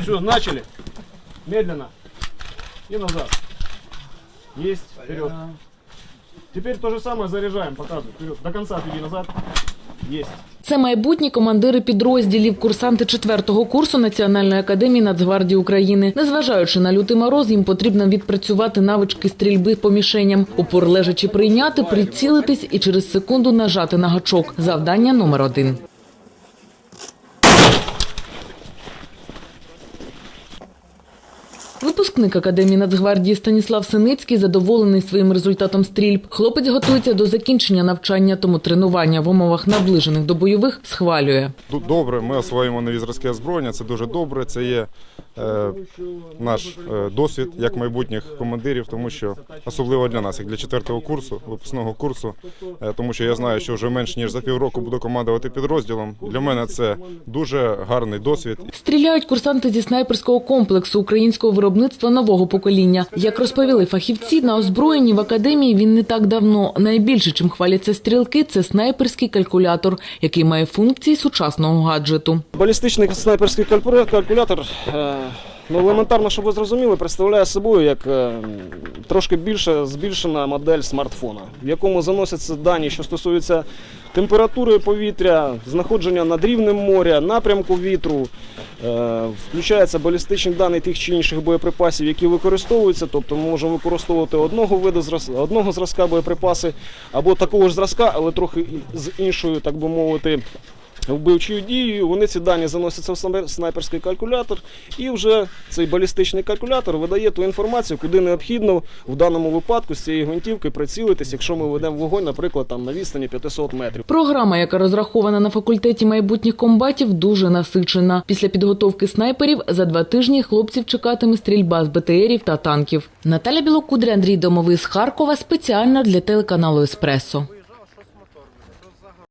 Все, начали. Медленно. И назад. Есть. Вперед. Теперь то же самое заряжаем, показывай. Вперед. До конца отведи назад. Есть. Це майбутні командири підрозділів, курсанти четвертого курсу Національної академії Нацгвардії України. Незважаючи на лютий мороз, їм потрібно відпрацювати навички стрільби по мішеням, упор лежачи прийняти, прицілитись і через секунду нажати на гачок. Завдання номер один. Випускник Академії Нацгвардії Станіслав Синицький задоволений своїм результатом стрільб. Хлопець готується до закінчення навчання, тому тренування в умовах наближених до бойових схвалює. Добре, ми освоїмо нові зразки озброєння. Це дуже добре. Це є наш е, досвід як майбутніх командирів, тому що особливо для нас, як для четвертого курсу, випускного курсу, е, тому що я знаю, що вже менш ніж за півроку буду командувати підрозділом. Для мене це дуже гарний досвід. Стріляють курсанти зі снайперського комплексу українського виробництва нового покоління. Як розповіли фахівці, на озброєнні в академії він не так давно. Найбільше, чим хваляться стрілки, це снайперський калькулятор, який має функції сучасного гаджету. Балістичний снайперський калькуля- калькулятор, е, ну, елементарно, щоб ви зрозуміли, представляє собою як е, трошки більше збільшена модель смартфона, в якому заносяться дані, що стосуються температури повітря, знаходження над рівнем моря, напрямку вітру. Е, Включаються балістичні дані тих чи інших боєприпасів, які використовуються. Тобто ми можемо використовувати одного виду одного зразка боєприпаси або такого ж зразка, але трохи з іншою, так би мовити, вбивчою дією. Вони ці дані заносяться в снайпер- снайперський калькулятор, і вже цей балістичний калькулятор видає ту інформацію, куди необхідно в даному випадку з цієї гвинтівки прицілитись, якщо ми ведемо вогонь, наприклад, там на відстані 500 метрів. Програма, яка розрахована на факультеті майбутніх комбатів, дуже насичена. Після підготовки снайперів за два тижні хлопців чекатиме стрільба з БТРів та танків. Наталя Білокудря, Андрій Домовий з Харкова спеціально для телеканалу Еспресо.